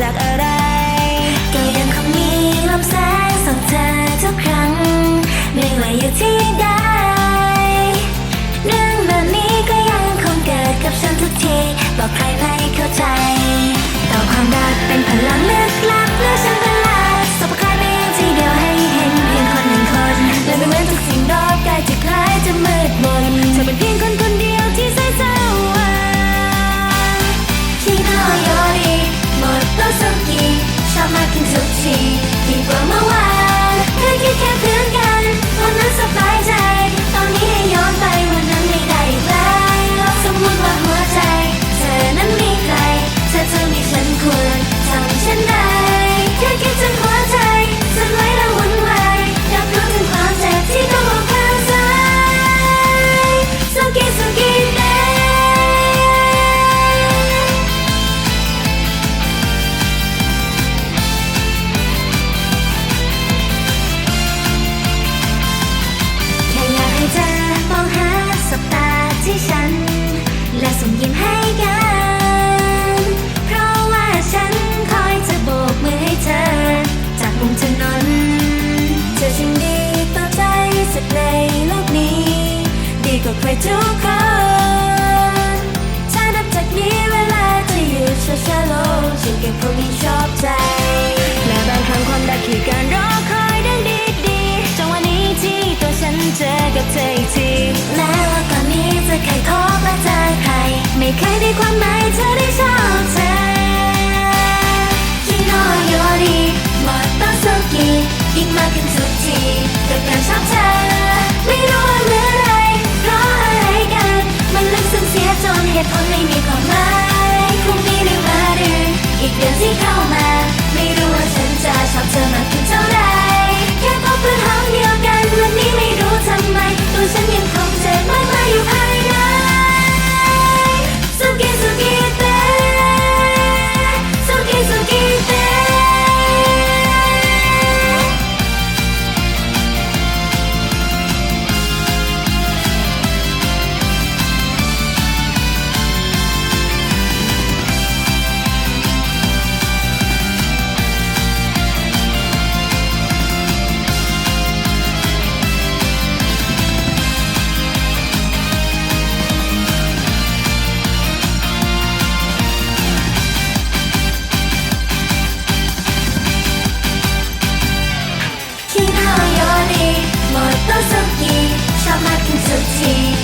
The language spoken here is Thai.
จากอะไร Keep on my wild, cause you can't feel ก็ใครทุกคนถ้านับจากนี้เวลาจะอยู่ช้าๆลงฉันก็คงยิ่งชอบใจ และบางครั้งความรักคือการรอคอยเรื่อดีๆจังหวะนี้ที่ตัวฉันเจอกับเธออีกทีแม้ว่าตอนนี้จะเคยทบและเจอใคร ไม่เคยได้ความหมายเธอได้ชอบเธอที่นอนยอดีหมดต้องสุกี้ยิ่มากขึ้นทุกทีกับกาชอบเธไม่รู้ see.